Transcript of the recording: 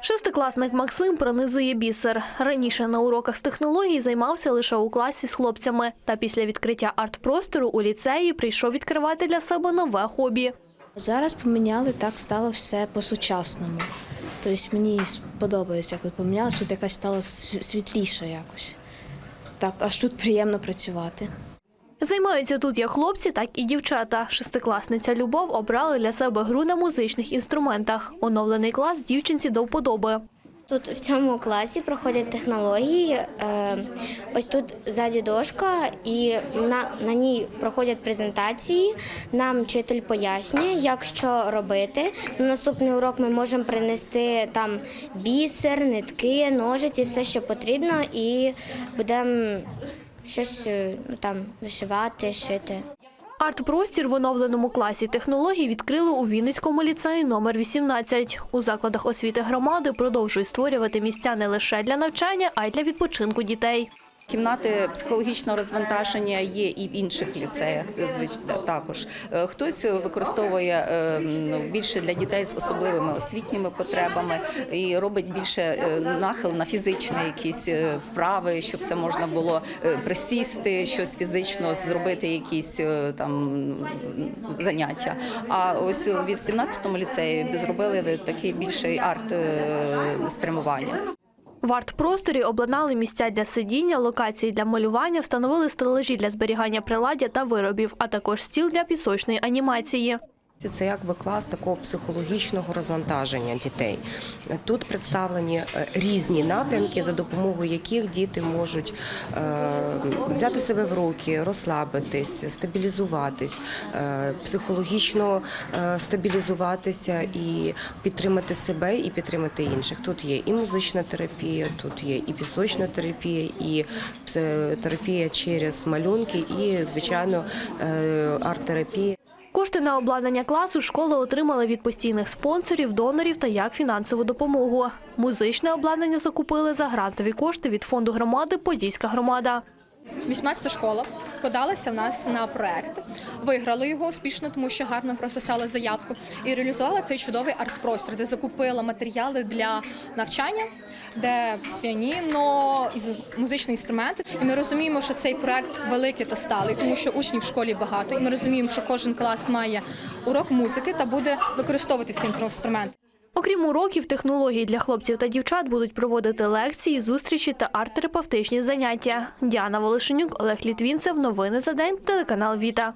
Шестикласник Максим пронизує бісер. Раніше на уроках з технологій займався лише у класі з хлопцями. Та після відкриття арт-простору у ліцеї прийшов відкривати для себе нове хобі. Зараз поміняли, так стало все по-сучасному. Тобто мені сподобається, як от помінялось, тут якась стала світліша якось. Так, аж тут приємно працювати. Займаються тут як хлопці, так і дівчата. Шестикласниця Любов обрала для себе гру на музичних інструментах. Оновлений клас дівчинці до вподоби. Тут в цьому класі проходять технології. е, Ось тут ззаді дошка, і на, на ній проходять презентації. Нам вчитель пояснює, як що робити. На наступний урок ми можемо принести там бісер, нитки, ножиці, все, що потрібно, і будемо щось е, ну, там вишивати, шити. Арт-простір в оновленому класі технологій відкрили у Вінницькому ліцеї номер 18. У закладах освіти громади продовжують створювати місця не лише для навчання, а й для відпочинку дітей. Кімнати психологічного розвантаження є і в інших ліцеях. також Е, хтось використовує е, більше для дітей з особливими освітніми потребами і робить більше е, нахил на фізичні якісь вправи, щоб це можна було присісти, щось фізично зробити, якісь там заняття. А ось від 17-му ліцеї зробили такий більший арт спрямування. В арт-просторі обладнали місця для сидіння, локації для малювання, встановили стележі для зберігання приладдя та виробів, а також стіл для пісочної анімації. Це якби клас такого психологічного розвантаження дітей. Тут представлені е, різні напрямки, за допомогою яких діти можуть е, взяти себе в руки, розслабитись, стабілізуватись, е, психологічно стабілізуватися і підтримати себе і підтримати інших. Тут є і музична терапія, тут є і пісочна терапія, і терапія через малюнки, і звичайно арт-терапія. Кошти на обладнання класу школа отримала від постійних спонсорів, донорів та як фінансову допомогу. Музичне обладнання закупили за грантові кошти від фонду громади Подільська громада. 18 школа подалася в нас на проект, виграла його успішно, тому що гарно прописала заявку і реалізувала цей чудовий арт-простір, де закупила матеріали для навчання, де піаніно, музичні інструменти. І ми розуміємо, що цей проект великий та сталий, тому що учнів в школі багато. І ми розуміємо, що кожен клас має урок музики та буде використовувати ці інструменти. Окрім уроків, технології для хлопців та дівчат будуть проводити лекції, зустрічі та арт-терапевтичні заняття. Діана Волошенюк, Олег Літвінцев. Новини за день. Телеканал Віта.